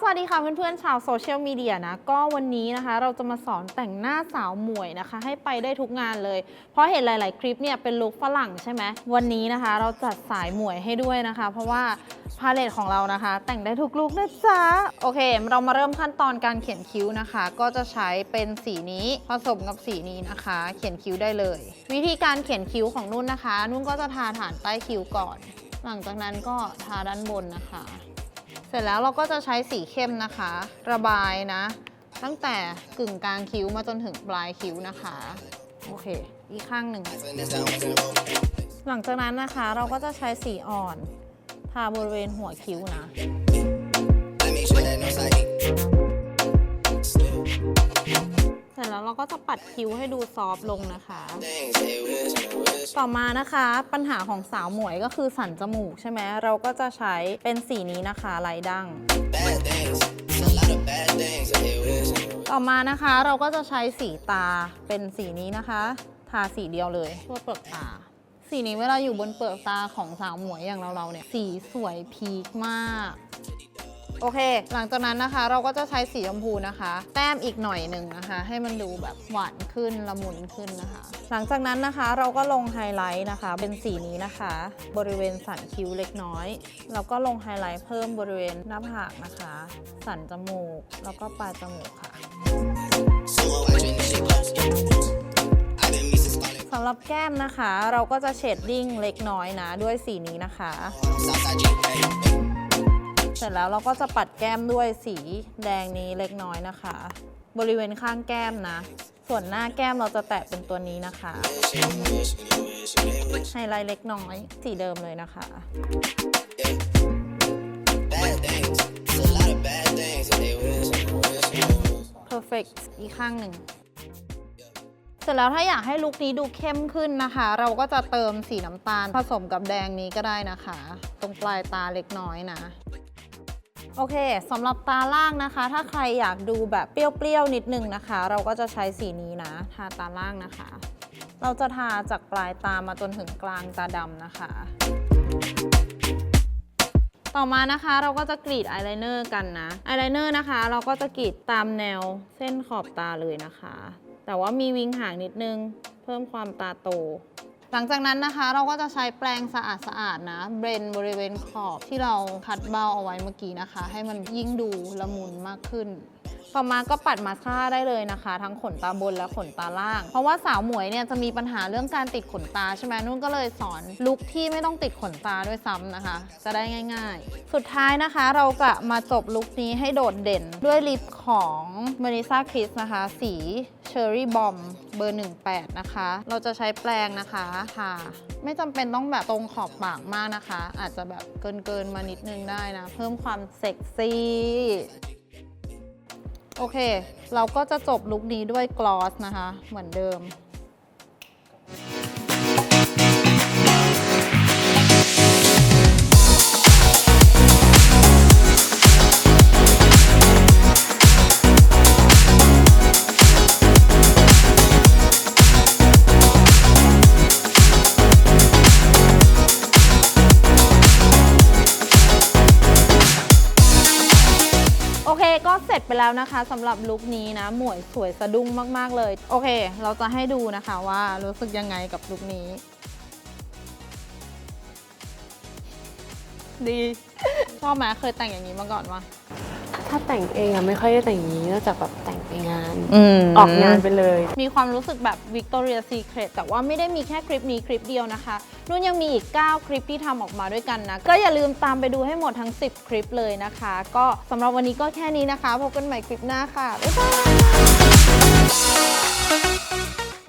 สวัสดีค่ะเพื่อนๆชาวโซเชียลมีเดียนะ ก็วันนี้นะคะ เราจะมาสอนแต่งหน้าสาวหมวยนะคะ ให้ไปได้ทุกงานเลย เพราะเห็นหลาย ๆ คลิปเนี่ยเป็นลุคฝรั่งใช่ไหมวันนี้นะคะ เราจัดสายหมวยให้ด้วยนะคะ เพราะว่าพาเลตของเรานะคะ แต่งได้ทุกลุคนะจ๊ะโอเค เรามาเริ่มขั้นตอนการเขียนคิ้วนะคะ ก็จะใช้เป็นสีนี้ผสมกับสีนี้นะคะ เขียนคิ้วได้เลย วิธีการเขียนคิ้วของนุ่นนะคะ นุ่นก็จะทาฐานใต้คิ้วก่อน หลังจากนั้นก็ทาด้านบนนะคะ เสร็จแล้วเราก็จะใช้สีเข้มนะคะ ระบายนะ ตั้งแต่กึ่งกลางคิ้วมาจนถึงปลายคิ้วนะคะ โอเค อีกข้างหนึ่ง หลังจากนั้นนะคะเราก็จะใช้สีอ่อนทาบริเวณหัวคิ้วนะเสร็จแล้วเราก็จะปัดคิ้วให้ดูซอฟต์ลงนะคะ ต่อมานะคะปัญหาของสาวหมวยก็คือสันจมูกใช่ไหมเราก็จะใช้เป็นสีนี้นะคะลายดั้งต่อมานะคะเราก็จะใช้สีตาเป็นสีนี้นะคะ ทาสีเดียวเลยทั่วเปลือกตา สีนี้เวลาอยู่บนเปลือกตาของสาวหมวยอย่างเราเราๆเนี่ย สีสวยพีคมาก โอเค หลังจากนั้นนะคะ เราก็จะใช้สีชมพูนะคะ แต้มอีกหน่อยหนึ่งนะคะ ให้มันดูแบบหวานขึ้นละมุนขึ้นนะคะ หลังจากนั้นนะคะเราก็ลงไฮไลท์นะคะ เป็นสีนี้นะคะ บริเวณสันคิ้วเล็กน้อยแล้วก็ลงไฮไลท์เพิ่มบริเวณหน้าผากนะคะ สันจมูกแล้วก็ปลายจมูกค่ะสำหรับแก้มนะคะ เราก็จะเฉดดิ้งเล็กน้อยนะ ด้วยสีนี้นะคะ เสร็จแล้วเราก็จะปัดแก้มด้วยสีแดงนี้เล็กน้อยนะคะ บริเวณข้างแก้มนะ ส่วนหน้าแก้มเราจะแตะเป็นตัวนี้นะคะไฮไลท์เล็กน้อยสีเดิมเลยนะคะ perfect อีกข้างหนึ่ง เสร็จแล้วถ้าอยากให้ลุคนี้ดูเข้มขึ้นนะคะ เราก็จะเติมสีน้ำตาลผสมกับแดงนี้ก็ได้นะคะ ตรงปลายตาเล็กน้อยนะ โอเคสำหรับตาล่างนะคะ ถ้าใครอยากดูแบบเปรี้ยวๆนิดนึงนะคะ เราก็จะใช้สีนี้นะ ทาตาล่างนะคะ เราจะทาจากปลายตามาจนถึงกลางตาดำนะคะ ต่อมานะคะเราก็จะกรีดอายไลเนอร์กันนะอายไลเนอร์นะคะ เราก็จะกรีดตามแนวเส้นขอบตาเลยนะคะ แต่ว่ามีวิงหางนิดนึง เพิ่มความตาโต หลังจากนั้นนะคะเราก็จะใช้แปรงสะอาดสะอาดๆนะเบรนบริเวณขอบที่เราคัดเบ้าเอาไว้เมื่อกี้นะคะ ให้มันยิ่งดูละมุนมากขึ้น ต่อมาก็ปัดมาสคาร่าได้เลยนะคะ ทั้งขนตาบนและขนตาล่าง เพราะว่าสาวหมวยเนี่ยจะมีปัญหาเรื่องการติดขนตาใช่ไหมนุ่นก็เลยสอนลุคที่ไม่ต้องติดขนตาด้วยซ้ำนะคะ จะได้ง่าย ๆ สุดท้ายนะคะเราจะมาจบลุคนี้ให้โดดเด่นด้วยลิปของ m e l i s a Kiss นะคะ สี Cherry Bomb เบอร์ 18 นะคะ เราจะใช้แปรงนะคะทาไม่จำเป็นต้องแบบตรงขอบปากมากนะคะ อาจจะแบบเกินๆมานิดนึงได้นะ เพิ่มความเซ็กซี่ โอเค เราก็จะจบลุคนี้ด้วยกลอสนะคะ เหมือนเดิม ร็จไปแล้วนะคะสำหรับลุคนี้นะ หมวยสวยสะดุ้งมากๆเลย โอเค เราจะให้ดูนะคะว่ารู้สึกยังไงกับลุคนี้ ดีชอบไหมเคยแต่งอย่างนี้มาก่อนวะ ถ้าแต่งเองอะไม่ค่อยได้แต่งอย่างนี้นอกจากแบบแต่งไปงานอออกงานไปเลย มีความรู้สึกแบบ Victoria Secret แต่ว่าไม่ได้มีแค่คลิปนี้คลิปเดียวนะคะนุ่นยังมีอีก 9 คลิปที่ทำออกมาด้วยกันนะ ก็อย่าลืมตามไปดูให้หมดทั้ง 10 คลิปเลยนะคะ ก็สำหรับวันนี้ก็แค่นี้นะคะ พบกันใหม่คลิปหน้าค่ะ บ๊ายบาย